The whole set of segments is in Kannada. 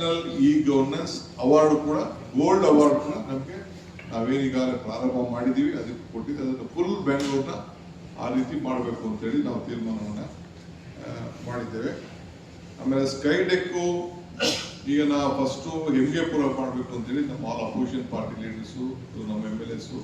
ನ್ಯಾಷನಲ್ ಇ ಗವರ್ನೆನ್ಸ್ ಅವಾರ್ಡ್ ಕೂಡ ಗೋಲ್ಡ್ ಅವಾರ್ಡ್ ಕೂಡ ನಮಗೆ ನಾವೇನೀಗಾಗಲೇ ಪ್ರಾರಂಭ ಮಾಡಿದ್ದೀವಿ ಅದಕ್ಕೆ ಕೊಟ್ಟಿದ್ದು, ಅದನ್ನು ಫುಲ್ ಬೆಂಗಳೂರನ್ನ ಆ ರೀತಿ ಮಾಡಬೇಕು ಅಂತೇಳಿ ನಾವು ತೀರ್ಮಾನವನ್ನು ಮಾಡಿದ್ದೇವೆ. ಆಮೇಲೆ ಸ್ಕೈ ಡೆಕ್ಕು ಈಗ ನಾವು ಫಸ್ಟು ಹೆಮ್ಗೆಪುರ ಮಾಡಬೇಕು ಅಂತೇಳಿ ನಮ್ಮ ಆಲ್ ಅಪೋಸಿಷನ್ ಪಾರ್ಟಿ ಲೀಡರ್ಸು ನಮ್ಮ ಎಂ ಎಲ್ ಎಸ್ಸು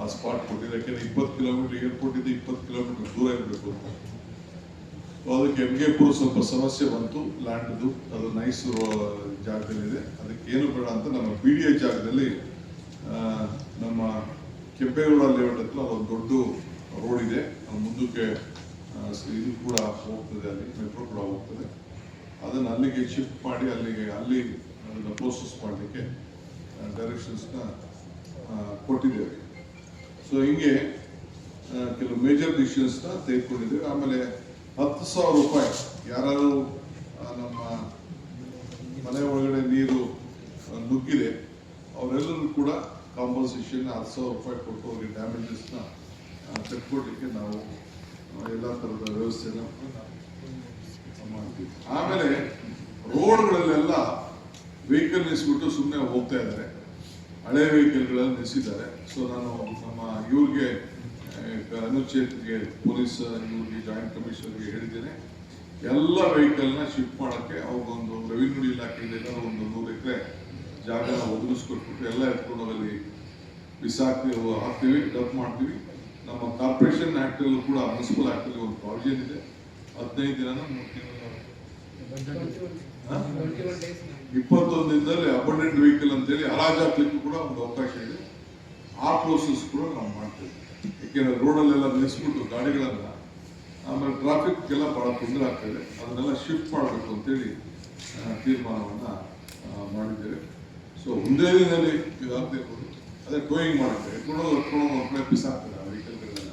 ಆ ಸ್ಪಾಟ್ ಕೊಟ್ಟಿದ್ದು. ಯಾಕೆಂದರೆ ಇಪ್ಪತ್ತು ಕಿಲೋಮೀಟರ್ ಏರ್ಪೋರ್ಟ್ ಇದೆ ಇಪ್ಪತ್ತು ಕಿಲೋಮೀಟರ್ ದೂರ ಇರಬೇಕು ಅಂತ. ಸೊ ಕೆ ಪುರ ಸ್ವಲ್ಪ ಸಮಸ್ಯೆ ಬಂತು. ಲ್ಯಾಂಡ್ದು ಅದು ನೈಸ್ ಜಾಗದಲ್ಲಿದೆ. ಅದಕ್ಕೆ ಏನು ಬೇಡ ಅಂತ ನಮ್ಮ ಬಿ ಡಿ ಎ ಜಾಗದಲ್ಲಿ ನಮ್ಮ ಕೆಂಪೇಗೌಡ ಲೇಔಟ್ ಹತ್ರ ಒಂದು ದೊಡ್ಡ ರೋಡ್ ಇದೆ. ಮುಂದಕ್ಕೆ ಇದು ಕೂಡ ಹೋಗ್ತದೆ ಅಲ್ಲಿ ಮೆಟ್ರೋ ಕೂಡ ಹೋಗ್ತದೆ. ಅದನ್ನು ಅಲ್ಲಿಗೆ ಶಿಫ್ಟ್ ಮಾಡಿ, ಅಲ್ಲಿಗೆ, ಅಲ್ಲಿ ಅದನ್ನು ಪ್ರೋಸೆಸ್ ಮಾಡಲಿಕ್ಕೆ ಡೈರೆಕ್ಷನ್ಸ್ನ ಕೊಟ್ಟಿದ್ದೇವೆ. ಸೊ ಹಿಂಗೆ ಕೆಲವು ಮೇಜರ್ ಡಿಸಿಷನ್ಸ್ನ ತೆಗೆದುಕೊಂಡಿದ್ದೇವೆ. ಆಮೇಲೆ ಹತ್ತು ಸಾವಿರ ರೂಪಾಯಿ. ಯಾರು ನಮ್ಮ ಮನೆ ಒಳಗಡೆ ನೀರು ನುಗ್ಗಿದೆ, ಅವರೆಲ್ಲರೂ ಕೂಡ ಕಾಂಪನ್ಸೇಷನ್ ಹತ್ತು ಸಾವಿರ ರೂಪಾಯಿ ಕೊಟ್ಟು ಅವ್ರಿಗೆ ಡ್ಯಾಮೇಜಸ್ನ ತೆಗೆದುಕೊಡ್ಲಿಕ್ಕೆ ನಾವು ಎಲ್ಲ ಥರದ ವ್ಯವಸ್ಥೆನ ಮಾಡ್ತೀವಿ. ಆಮೇಲೆ ರೋಡ್ಗಳಲ್ಲೆಲ್ಲ ವೆಹಿಕಲ್ ನಿಲ್ಲಿಸ್ಬಿಟ್ಟು ಸುಮ್ಮನೆ ಹೋಗ್ತಾ ಇದ್ದಾರೆ. ಹಳೆ ವೆಹಿಕಲ್ಗಳಲ್ಲಿ ನಿಲ್ಲಿಸಿದ್ದಾರೆ ಸೊ ನಾನು ನಮ್ಮ ಇವ್ರಿಗೆ ಅನುಚ್ಛೇದಕ್ಕೆ ಪೊಲೀಸ್ ಇವ್ರಿಗೆ ಜಾಯಿಂಟ್ ಕಮಿಷನರ್ಗೆ ಹೇಳಿದ್ದೇನೆ. ಎಲ್ಲ ವೆಹಿಕಲ್ನ ಶಿಫ್ಟ್ ಮಾಡೋಕ್ಕೆ ಅವ್ರಿಗೊಂದು ರೆವಿನ್ಯೂ ಇಲಾಖೆಯಿಂದ ಒಂದು ನೂರು ಎಕರೆ ಜಾಗನ ಒದಗಿಸ್ಕೊಟ್ಬಿಟ್ಟು ಎಲ್ಲ ಎತ್ಕೊಂಡು ಅಲ್ಲಿ ಬಿಸಾಕ್ತೀವಿ ಹಾಕ್ತೀವಿ ಡಬ್ ಮಾಡ್ತೀವಿ. ನಮ್ಮ ಕಾರ್ಪೊರೇಷನ್ ಆ್ಯಕ್ಟಲ್ಲೂ ಕೂಡ ಮುನ್ಸಿಪಲ್ ಆ್ಯಕ್ಟಲ್ಲಿ ಒಂದು ಪ್ರಾವಿಷನ್ ಇದೆ ಹದಿನೈದು ದಿನ ಇಪ್ಪತ್ತೊಂದು ದಿನದಲ್ಲಿ ಅಬಂಡೆಂಟ್ ವೆಹಿಕಲ್ ಅಂತೇಳಿ ಹರಾಜ್ ಕೂಡ ಒಂದು ಅವಕಾಶ ಇದೆ. ಆ ಪ್ರೋಸೆಸ್ ಕೂಡ ನಾವು ಮಾಡ್ತೇವೆ. ಯಾಕೆಂದ್ರೆ ರೋಡಲ್ಲೆಲ್ಲ ನಿಲ್ಲಿಸ್ಬಿಟ್ಟು ಗಾಡಿಗಳನ್ನ ಆಮೇಲೆ ಟ್ರಾಫಿಕ್ ಭಾಳ ತೊಂದರೆ ಆಗ್ತದೆ. ಅದನ್ನೆಲ್ಲ ಶಿಫ್ಟ್ ಮಾಡಬೇಕು ಅಂತೇಳಿ ತೀರ್ಮಾನವನ್ನು ಮಾಡಿದ್ದೇವೆ. ಸೊ ಒಂದೇ ದಿನದಲ್ಲಿ ಇರ್ಬೋದು ಅದೇ ಟೋಯಿಂಗ್ ಮಾಡುತ್ತೆ ಕೊಡೋದು ಎತ್ಕೊಂಡು ಒಂದು ಕಡೆ ಆಗ್ತದೆ ಆ ವೆಹಿಕಲ್ಗಳೆಲ್ಲ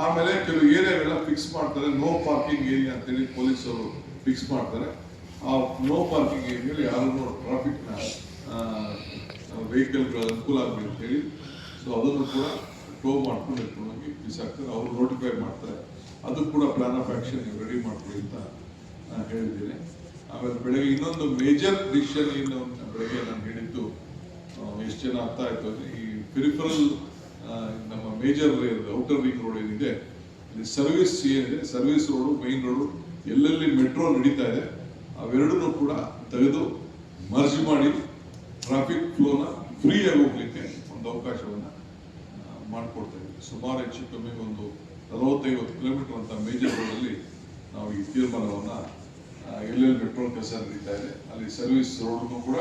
ಆಮೇಲೆ ಕೆಲವು ಏರಿಯಾಗಳೆಲ್ಲ ಫಿಕ್ಸ್ ಮಾಡ್ತಾರೆ. ನೋ ಪಾರ್ಕಿಂಗ್ ಏರಿಯಾ ಅಂತೇಳಿ ಪೊಲೀಸರು ಫಿಕ್ಸ್ ಮಾಡ್ತಾರೆ. ಆ ನೋ ಪಾರ್ಕಿಂಗ್ ಏರಿಯಲ್ಲಿ ಯಾರು ಟ್ರಾಫಿಕ್ನ ವೆಹಿಕಲ್ಗಳ ಅನುಕೂಲ ಆಗಬೇಕು ಅಂತೇಳಿ ಸೊ ಅದನ್ನು ಕೂಡ ಟೋ ಮಾಡ್ಕೊಂಡು ಎತ್ಕೊಂಡು ಹೋಗಿ ಬಿಸಾಕ್ತಾರೆ. ಅವರು ನೋಟಿಫೈ ಮಾಡ್ತಾರೆ. ಅದು ಕೂಡ ಪ್ಲಾನ್ ಆಫ್ ಆಕ್ಷನ್ ನೀವು ರೆಡಿ ಮಾಡ್ಕೊಳ್ಳಿ ಅಂತ ನಾನು ಹೇಳಿದ್ದೀನಿ. ಆಮೇಲೆ ಬೆಳಗ್ಗೆ ಇನ್ನೊಂದು ಮೇಜರ್ ಡಿಸಿಷನ್ ಏನು ಬೆಳಗ್ಗೆ ನಾನು ಹೇಳಿದ್ದು ಎಷ್ಟು ಜನ ಅರ್ಥ ಆಯಿತು ಅಂದರೆ ಈ ಪಿರಿಫರಲ್ ನಮ್ಮ ಮೇಜರ್ ಔಟರ್ ರಿಂಗ್ ರೋಡ್ ಏನಿದೆ ಸರ್ವಿಸ್ ಏನಿದೆ ಸರ್ವಿಸ್ ರೋಡು ಮೈನ್ ರೋಡು ಎಲ್ಲೆಲ್ಲಿ ಮೆಟ್ರೋ ನಡೀತಾ ಇದೆ ಅವೆರಡನ್ನೂ ಕೂಡ ತೆಗೆದು ಮರ್ಜ್ ಮಾಡಿ ಟ್ರಾಫಿಕ್ ಫ್ಲೋನ ಫ್ರೀ ಆಗಿ ಹೋಗ್ಲಿಕ್ಕೆ ಒಂದು ಅವಕಾಶವನ್ನ ಮಾಡಿಕೊಡ್ತಾ ಸುಮಾರು ಹೆಚ್ಚು ಕಮ್ಮಿ ಒಂದು ನಲವತ್ತೈವತ್ತು ಕಿಲೋಮೀಟರ್ ಅಂತ ಮೇಜರ್ ರೋಡಲ್ಲಿ ನಾವು ಈ ತೀರ್ಮಾನವನ್ನ ಎಲ್ಲೆಲ್ಲಿ ಮೆಟ್ರೋ ಕೆಸರಿದ್ದಾ ಇದೆ ಅಲ್ಲಿ ಸರ್ವಿಸ್ ರೋಡ್ನು ಕೂಡ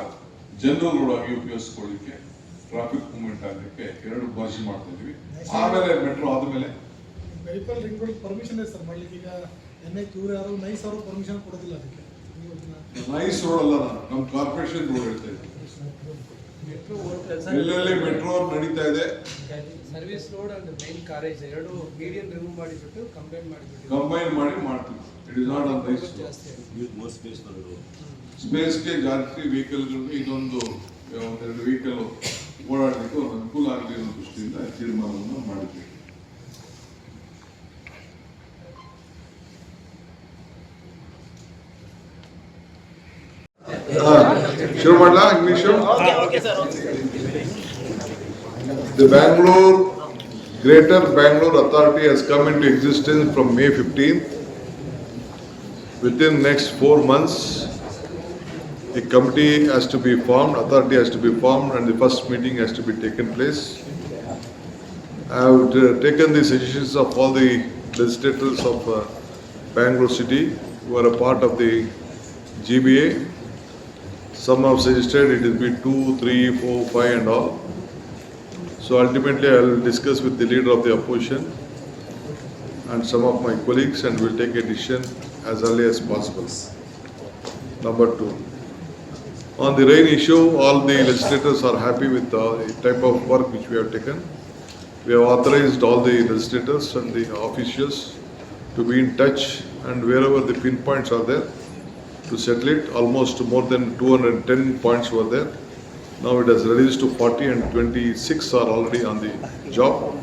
ಜನರಲ್ ರೋಡ್ ಆಗಿ ಉಪಯೋಗಿಸ್ಕೊಳ್ಳಿಕ್ಕೆ ಟ್ರಾಫಿಕ್ ಮೂವ್ಮೆಂಟ್ ಆಗಲಿಕ್ಕೆ ಎರಡು ಬಾಜಿ ಮಾಡ್ತಾ ಇದೀವಿ ಆಮೇಲೆ ಮೆಟ್ರೋ ಆದಮೇಲೆ ರಿಂಗ್ ಪರ್ಮಿಷನ್ ಇದೆ ಸರ್ ಮಾಡ್ಲಿಕ್ಕೆ. ಈಗ ಎನ್ ಐ ನೈಸ್ ಅವರು ಪರ್ಮಿಷನ್ ಕೊಡೋದಿಲ್ಲ ಅದಕ್ಕೆ. ನೈಸ್ ರೋಡ್ ಅಲ್ಲ ನಾನು ನಮ್ಮ ಕಾರ್ಪೊರೇಷನ್ ರೋಡ್ ಹೇಳ್ತಾ ಇದ್ದೀನಿ ಎಲ್ಲೆಲ್ಲಿ ಮೆಟ್ರೋ ನಡೀತಾ ಇದೆ. Service road and main carriage ಎರಡು ಮೀಡಿಯನ್ ರಿಮೂವ್ ಮಾಡಿಬಿಟ್ಟು ಕಂಬೈನ್ ಮಾಡಿಬಿಟ್ಟು ಕಂಬೈನ್ ಮಾಡಿ ಮಾಡ್ತೀವಿ. It is not for the road. ಸ್ಪೇಸ್ಗೆ ಜಾಸ್ತಿ ವೆಹಿಕಲ್ಗಳು ಇದೊಂದು ಒಂದೆರಡು ವೆಹಿಕಲ್ ಓಡಾಡಲಿಕ್ಕೆ ಒಂದು ಅನುಕೂಲ ಆಗಲಿ ಅನ್ನೋ ದೃಷ್ಟಿಯಿಂದ ತೀರ್ಮಾನವನ್ನು ಮಾಡಿದ್ವಿ ಶುರು ಮಾಡಲಾ English The Bangalore Greater Bangalore Authority has come into existence from May 15th. Within next four months, a committee has to be formed, authority has to be formed, and the first meeting has to be taken place. I have uh, taken the suggestions of all the legislators of uh, Bangalore city who are a part of the GBA. some have suggested it will be two, three, four, five and all. So ultimately, I will discuss with the leader of the opposition and some of my colleagues and we'll take a decision as early as possible. Number two. On the rain issue, all the legislators are happy with the type of work which we have taken. We have authorized all the legislators and the officials to be in touch and wherever the pinpoints are there, to settle it. Almost more than 210 points were there. Now it has reduced to 40 and 26 are already on the job.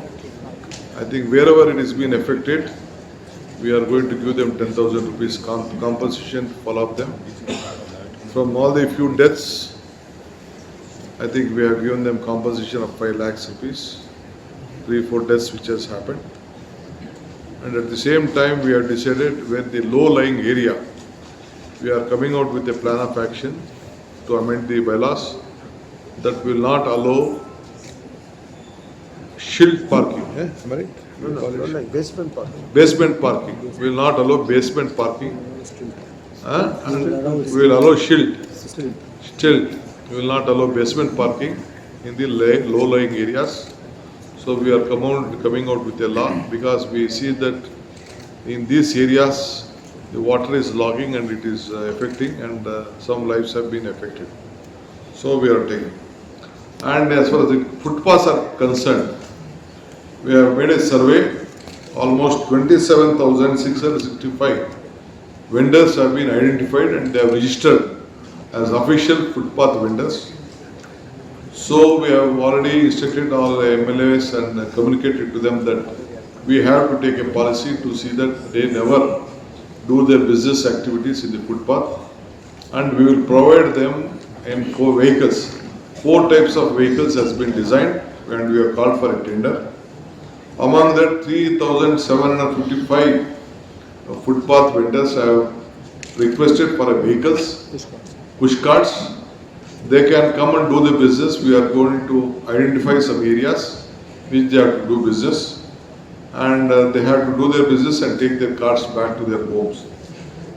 I think wherever it has been affected, we are going to give them 10,000 rupees com- compensation for all of them. From all the few deaths, I think we have given them compensation of 5 lakhs rupees, three, four deaths which has happened. And at the same time, we have decided where the low-lying area, we are coming out with a plan of action to amend the bylaws that will not allow shield parking, eh, am I right? No, no, no, like basement parking. Basement parking, will not allow basement parking. huh? And we will allow shield, Still, still, we will not allow basement parking in the low-lying areas. So we are come out, coming out with a law because we see that in these areas, the water is logging and it is uh, affecting and uh, some lives have been affected. So we are taking. And as far as the footpaths are concerned, we have made a survey, almost twenty-seven thousand six hundred sixty-five vendors have been identified and they have registered as official footpath vendors. So we have already instructed all MLAs and communicated to them that we have to take a policy to see that they never do their business activities in the footpath. And we will provide them in four vehicles. Four types of vehicles has been designed and we have called for a tender. Among that, three thousand seven hundred fifty-five footpath vendors have requested for a vehicles, push carts. They can come and do the business. We are going to identify some areas which they have to do business. And uh, they have to do their business and take their carts back to their homes.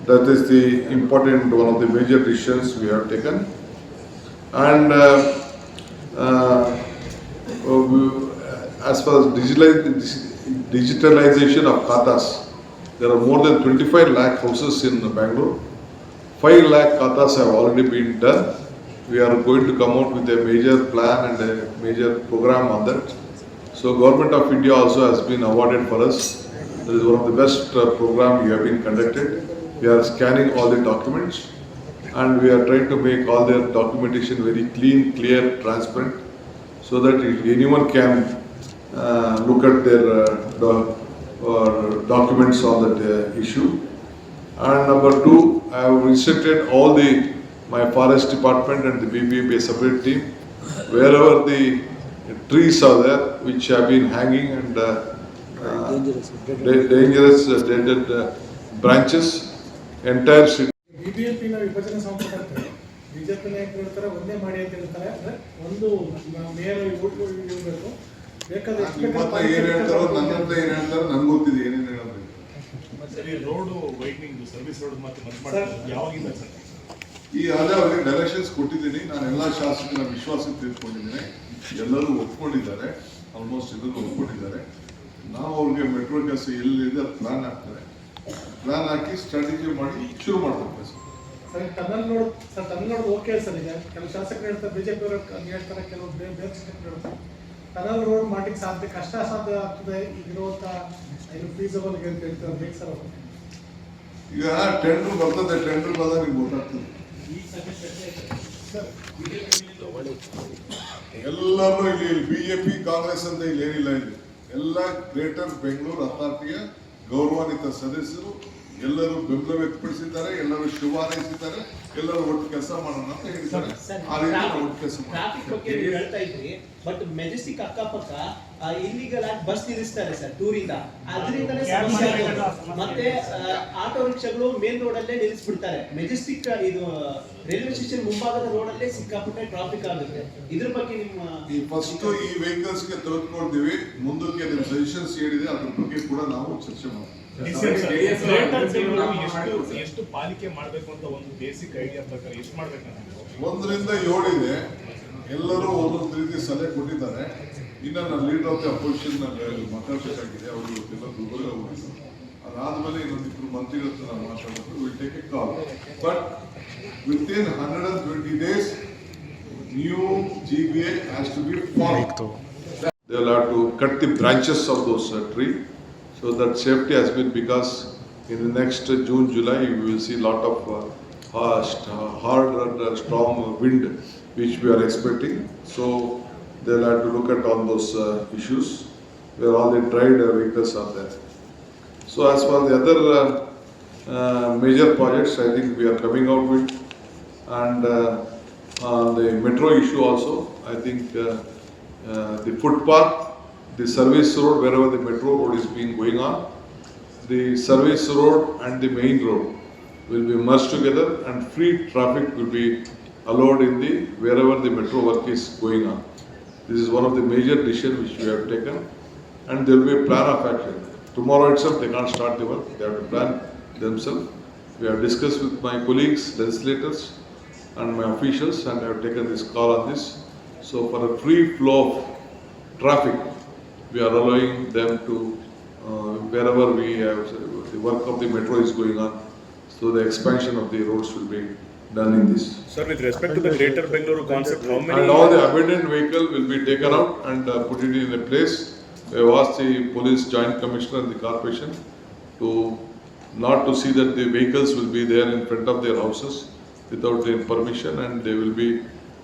That is the important, one of the major decisions we have taken. And uh, uh, uh, as far as digitalization of khatas, there are more than 25 lakh houses in Bangalore. 5 lakh khatas have already been done. We are going to come out with a major plan and a major program on that. So Government of India also has been awarded for us. That is one of the best uh, program we have been conducted. We are scanning all the documents and we are trying to make all their documentation very clean, clear, transparent so that anyone can uh, look at their uh, or documents on that uh, issue. And number two, I have instructed all the, my forest department and the BBB separate team, wherever the trees are there which have been hanging and uh, uh, dangerous. da- dangerous. uh, dead uh, branches, entire city. BJP ನಾಯಕರು ಹೇಳ್ತಾರೆ ಒಂದೇ ಮಾಡಿ ಅಂತ ಹೇಳ್ತಾರೆ. ಅಂದ್ರೆ ಒಂದು ಮೇಯರ್ ಓಟ್ಗಳು ಇರಬೇಕು ಬೇಕಾದ್ರೆ ಎಷ್ಟು ನಿಮ್ಮ ಹತ್ರ ಬೇಕಾದ್ರೂ ಏನ್ ಹೇಳ್ತಾರೋ ನನ್ನ ಹತ್ರ ಏನ್ ಹೇಳ್ತಾರೋ ನಂಗೆ ಗೊತ್ತಿದೆ ಏನೇನು ಹೇಳೋದು. ಸರಿ ರೋಡ್ ವೈಡ್ನಿಂಗ್ ಸರ್ವಿಸ್ ರೋಡ್ ಮತ್ತೆ ಮಾಡ್ತಾರೆ ಯಾವಾಗಿಂದ ಸರ್? ಈ ಅದೇ ಅವರಿಗೆ ಡೈರೆಕ್ಷನ್ಸ್ ಕೊಟ್ಟಿದ್ದೀನಿ. ನಾನು ಎಲ್ಲ ಶಾಸಕರ ವಿಶ್ವಾಸ ತೆಗೆದುಕೊಂಡಿದ್ದೀನಿ ಎಲ್ಲರೂ ಒಪ್ಕೊಂಡಿದ್ದಾರೆ. ಆಲ್ಮೋಸ್ಟ್ ಎಲ್ಲರೂ ಒಪ್ಕೊಂಡಿದ್ದಾರೆ. ನಾವು ಅವ್ರಿಗೆ ಮೆಟ್ರೋ ಕೆಲಸ ಎಲ್ಲಿದೆ ಅದು ಪ್ಲಾನ್ ಹಾಕ್ತಾರೆ. ಪ್ಲಾನ್ ಹಾಕಿ ಸ್ಟ್ರಾಟಜಿ ಮಾಡಿ ಶುರು ಮಾಡ್ಬೇಕು ಸರ್. ಸರ್ ಟನಲ್ ನೋಡ್ ಸರ್ ತನ್ನ ನೋಡ್ ಓಕೆ ಸರ್ ಈಗ. ಕೆಲವು ಶಾಸಕರು ಹೇಳ್ತಾರೆ ಬಿಜೆಪಿ ಅವರು ಹೇಳ್ತಾರೆ ಕೆಲವು ಬೇರೆ ಬೇರೆ ಶಾಸಕರು ಹೇಳ್ತಾರೆ. ಟನಲ್ ರೋಡ್ ಮಾಡ್ಲಿಕ್ಕೆ ಸಾಧ್ಯ ಕಷ್ಟ ಸಾಧ್ಯ ಆಗ್ತದೆ ಈಗಿರುವಂತ ಇದು ಫೀಸಬಲ್ ಅಂತ ಹೇಳ್ತಾರೆ ಬೇಕು ಸರ್ ಅವರು. ಈಗ ಟೆಂಡರ್ ಬರ್ತದೆ ಟೆಂಡರ್ ಬಂದಾಗ ನಿಮ್ಗೆ ಗೊತ್ತಾಗ್ತದೆ. ಎಲ್ಲರೂ ಇಲ್ಲಿ ಪಿ ಕಾಂಗ್ರೆಸ್ ಅಂತ ಇಲ್ಲಿ ಏನಿಲ್ಲ ಇಲ್ಲಿ. ಎಲ್ಲ ಗ್ರೇಟರ್ ಬೆಂಗಳೂರು ಅಥಾರಿಟಿಯ ಗೌರವಾನ್ವಿತ ಸದಸ್ಯರು ಎಲ್ಲರೂ ಬೆಂಬಲ ವ್ಯಕ್ತಪಡಿಸಿದ್ದಾರೆ ಎಲ್ಲರೂ ಶುಭ ಹಾರೈಸಿದ್ದಾರೆ ಎಲ್ಲರೂ ಒಟ್ಟು ಕೆಲಸ ಮಾಡೋಣ ಅಂತ ಹೇಳಿದ್ದಾರೆ. ಆ ರೀತಿ ಒಟ್ಟು ಕೆಲಸ ಟ್ರಾಫಿಕ್ ಬಗ್ಗೆ ನೀವು ಹೇಳ್ತಾ ಇದ್ರಿ ಬಟ್ ಮೆಜೆಸ್ಟಿಕ್ ಅಕ್ಕಪಕ್ಕ ಇಲ್ಲಿಗಲ್ ಆಗಿ ಬಸ್ ನಿಲ್ಲಿಸ್ತಾರೆ ಸರ್ ದೂರಿಂದ. ಅದರಿಂದಲೇ ಸಮಸ್ಯೆ ಆಗೋದು. ಮತ್ತೆ ಆಟೋ ರಿಕ್ಷಾಗಳು ಮೇನ್ ರೋಡ್ ಅಲ್ಲೇ ನಿಲ್ಲಿಸ್ಬಿಡ್ತಾರೆ. ಮೆಜೆಸ್ಟಿಕ್ ಇದು ರೈಲ್ವೆ ಸ್ಟೇಷನ್ ಮುಂಭಾಗದ ರೋಡ್ ಅಲ್ಲೇ ಸಿಕ್ಕಾಪಟ್ಟೆ ಟ್ರಾಫಿಕ್ ಆಗುತ್ತೆ. ಇದ್ರ ಬಗ್ಗೆ ನಿಮ್ಮ ಈ ಫಸ್ಟ್ ಈ ವೆಹಿಕಲ್ಸ್ಗೆ ತೆಗೆದುಕೊಳ್ತೀವಿ. ಮುಂದಕ್ಕೆ ನಿಮ್ಮ ಸಜೆಷನ್ಸ್ ಏನಿದೆ ಅದ್ರ ಬಗ್ಗೆ ಕೂಡ ನಾವು ಚರ್ಚೆ ಮಾಡ್ತೀವಿ. ಎಷ್ಟು ಎಷ್ಟು ಪಾಲಿಕೆ ಮಾಡಬೇಕು ಅಂತ ಒಂದು ಬೇಸಿಕ್ ಐಡಿಯಾ ಪ್ರಕಾರ ಎಷ್ಟು ಮಾಡ್ಬೇಕು ಒಂದರಿಂದ ಏಳಿದೆ ಎಲ್ಲರೂ ಒಂದೊಂದು ರೀತಿ ಸಲಹೆ ಕೊಟ್ಟಿದ್ದಾರೆ ಇನ್ನು ನಾನು ಲೀಡರ್ ಆಫ್ ದಿ ಅಪೋಸಿಷನ್ ಮಾತಾಡಬೇಕಾಗಿದೆ ಅವರು ಇವತ್ತೆಲ್ಲ ದುರ್ಬಲ ಹೋಗಿದ್ದು ಅದಾದ್ಮೇಲೆ ಇನ್ನೊಂದಿಬ್ರು ಮಂತ್ರಿಗಳ ಹತ್ರ ನಾನು ಮಾತಾಡಬೇಕು will take a call but with in hundred and twenty days new G B A has to be form to cut the branches of those tree uh. So that safety has been because in the next June, July, we will see a lot of uh, hard and uh, strong wind which we are expecting. So they'll have to look at all those uh, issues. where all the tried uh, vehicles are there. So as for the other uh, uh, major projects, I think we are coming out with. And uh, on the metro issue also, I think uh, uh, the footpath, the service road, wherever the metro road is being going on, the service road and the main road will be merged together and free traffic will be allowed in the, wherever the metro work is going on. This is one of the major decisions which we have taken and there will be a plan of action. Tomorrow itself, they can't start the work, they have to plan themselves. We have discussed with my colleagues, legislators and my officials and I have taken this call on this. So for a free flow of traffic, we are allowing them to, uh, wherever we have, the work of the metro is going on, so the expansion of the roads will be done in this. Sir, with respect to the greater Bengaluru concept, how many? And all the abandoned vehicle will be taken out and uh, put it in a place. We have asked the police joint commissioner and the corporation to, not to see that the vehicles will be there in front of their houses without their permission and they will be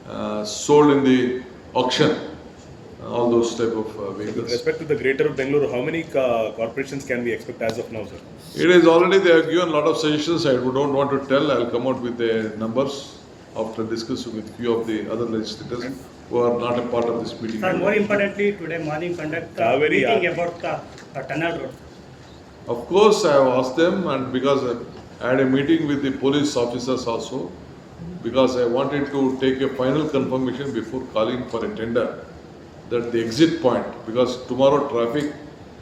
uh, sold in the auction, all those type of uh, With respect to the greater Bangalore, how many uh, corporations can we expect as of now, sir? It is already, they have given a lot of suggestions, I don't want to tell, I'll come out with the numbers after discussing with few of the other legislators who are not a part of this meeting. Sir, more importantly, today morning conduct a Kaveri, meeting uh, about the uh, tunnel road. Of course, I have asked them and because uh, I had a meeting with the police officers also, because I wanted to take a final confirmation before calling for a tender, that the exit point, because tomorrow traffic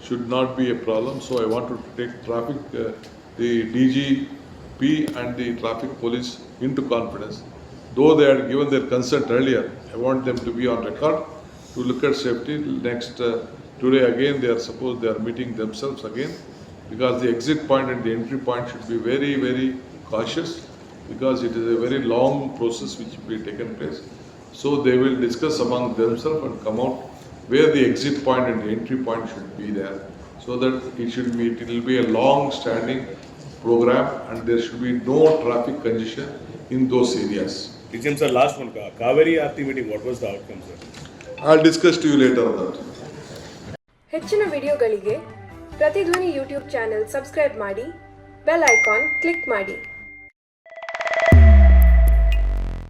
should not be a problem, so I want to take traffic, uh, the DGP and the traffic police into confidence. Though they had given their consent earlier, I want them to be on record to look at safety. Next, uh, today again, they are supposed, they are meeting themselves again because the exit point and the entry point should be very, very cautious because it is a very long process which will be taken place. So they will discuss among themselves and come out where the exit point and the entry point should be there. So that it should be, it will be a long standing program and there should be no traffic congestion in those areas. DGM sir, last one, Ka- Kaveri Aarti meeting, what was the outcome, sir? I'll discuss to you later on that. ಹೆಚ್ಚಿನ ವಿಡಿಯೋಗಳಿಗೆ ಪ್ರತಿಧ್ವನಿ ಯೂಟ್ಯೂಬ್ ಚಾನೆಲ್ ಸಬ್ಸ್ಕ್ರೈಬ್ ಮಾಡಿ ಬೆಲ್ ಐಕಾನ್ ಕ್ಲಿಕ್ ಮಾಡಿ